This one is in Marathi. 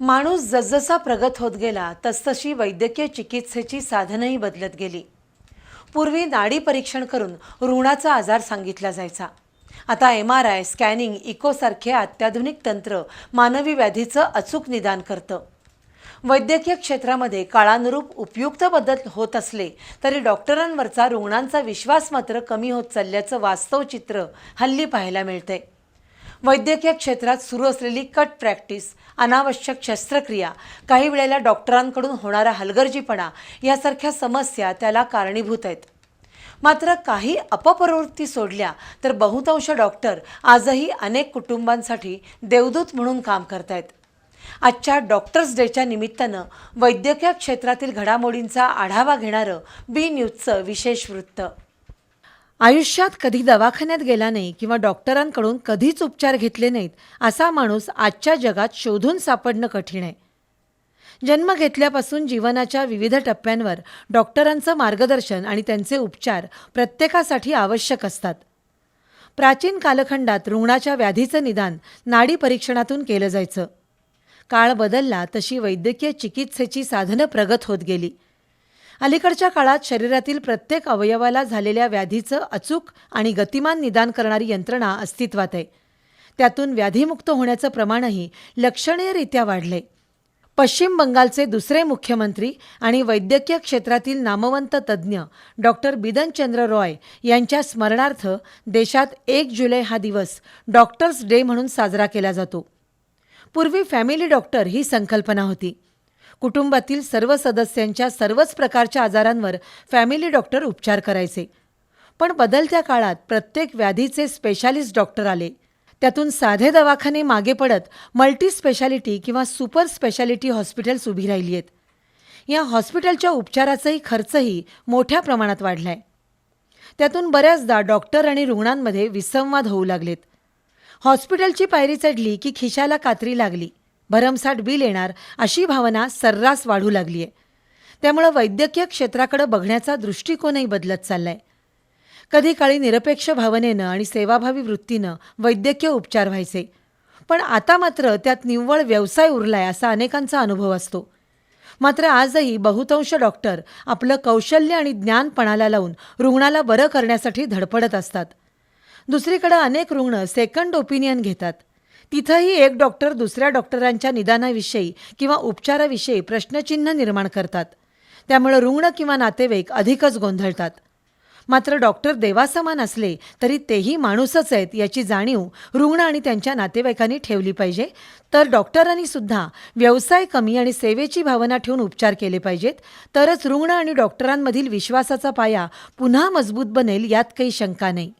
माणूस जसजसा प्रगत होत गेला तसतशी वैद्यकीय चिकित्सेची साधनही बदलत गेली. पूर्वी नाडी परीक्षण करून रुग्णाचा आजार सांगितला जायचा. आता एम आर आय स्कॅनिंग इकोसारखे अत्याधुनिक तंत्र मानवी व्याधीचं अचूक निदान करतं. वैद्यकीय क्षेत्रामध्ये काळानुरूप उपयुक्त बदल होत असले तरी डॉक्टरांवरचा रुग्णांचा विश्वास मात्र कमी होत चालल्याचं वास्तव चित्र हल्ली पाहायला मिळतंय. वैद्यकीय क्षेत्रात सुरू असलेली कट प्रॅक्टिस अनावश्यक शस्त्रक्रिया काही वेळेला डॉक्टरांकडून होणारा हलगर्जीपणा यासारख्या समस्या त्याला कारणीभूत आहेत. मात्र काही अपप्रवृत्ती सोडल्या तर बहुतांश डॉक्टर आजही अनेक कुटुंबांसाठी देवदूत म्हणून काम करतायत. आजच्या डॉक्टर्स डेच्या निमित्तानं वैद्यकीय क्षेत्रातील घडामोडींचा आढावा घेणारं बी न्यूजचं विशेष वृत्त. आयुष्यात कधी दवाखान्यात गेला नाही किंवा डॉक्टरांकडून कधीच उपचार घेतले नाहीत असा माणूस आजच्या जगात शोधून सापडणं कठीण आहे. जन्म घेतल्यापासून जीवनाच्या विविध टप्प्यांवर डॉक्टरांचं मार्गदर्शन आणि त्यांचे उपचार प्रत्येकासाठी आवश्यक असतात. प्राचीन कालखंडात रुग्णाच्या व्याधीचं निदान नाडी परीक्षणातून केलं जायचं. काळ बदलला तशी वैद्यकीय चिकित्सेची साधनं प्रगत होत गेली. अलीकडच्या काळात शरीरातील प्रत्येक अवयवाला झालेल्या व्याधीचं अचूक आणि गतिमान निदान करणारी यंत्रणा अस्तित्वात आहे. त्यातून व्याधीमुक्त होण्याचं प्रमाणही लक्षणीयरित्या वाढले पश्चिम बंगालचे दुसरे मुख्यमंत्री आणि वैद्यकीय क्षेत्रातील नामवंत तज्ज्ञ डॉक्टर बिदनचंद्र रॉय यांच्या स्मरणार्थ देशात एक जुलै हा दिवस डॉक्टर्स डे म्हणून साजरा केला जातो. पूर्वी फॅमिली डॉक्टर ही संकल्पना होती. कुटुंबातील सर्व सदस्यांच्या सर्वच प्रकारच्या आजारांवर फॅमिली डॉक्टर उपचार करायचे. पण बदलत्या काळात प्रत्येक व्याधीचे स्पेशालिस्ट डॉक्टर आले. त्यातून साधे दवाखाने मागे पडत मल्टी स्पेशालिटी किंवा सुपर स्पेशालिटी हॉस्पिटल्स उभी राहिली आहेत. या हॉस्पिटलच्या उपचाराचाही खर्चही मोठ्या प्रमाणात वाढलाय. त्यातून बऱ्याचदा डॉक्टर आणि रुग्णांमध्ये विसंवाद होऊ लागलेत. हॉस्पिटलची पायरी चढली की खिशाला कात्री लागली. भरमसाठ बिल येणार अशी भावना सर्रास वाढू लागली आहे त्यामुळं वैद्यकीय क्षेत्राकडे बघण्याचा दृष्टिकोनही बदलत चाललाय. कधी काळी निरपेक्ष भावनेनं आणि सेवाभावी वृत्तीनं वैद्यकीय उपचार व्हायचे. पण आता मात्र त्यात निव्वळ व्यवसाय उरलाय असा अनेकांचा अनुभव असतो. मात्र आजही बहुतांश डॉक्टर आपलं कौशल्य आणि ज्ञान पणाला लावून रुग्णाला बरं करण्यासाठी धडपडत असतात. दुसरीकडे अनेक रुग्ण सेकंड ओपिनियन घेतात. तिथंही एक डॉक्टर दुसऱ्या डॉक्टरांच्या निदानाविषयी किंवा उपचाराविषयी प्रश्नचिन्ह निर्माण करतात. त्यामुळे रुग्ण किंवा नातेवाईक अधिकच गोंधळतात. मात्र डॉक्टर देवासमान असले तरी तेही माणूसच आहेत याची जाणीव रुग्ण आणि त्यांच्या नातेवाईकांनी ठेवली पाहिजे. तर डॉक्टरांनी सुद्धा व्यवसाय कमी आणि सेवेची भावना ठेवून उपचार केले पाहिजेत. तरच रुग्ण आणि डॉक्टरांमधील विश्वासाचा पाया पुन्हा मजबूत बनेल यात काही शंका नाही.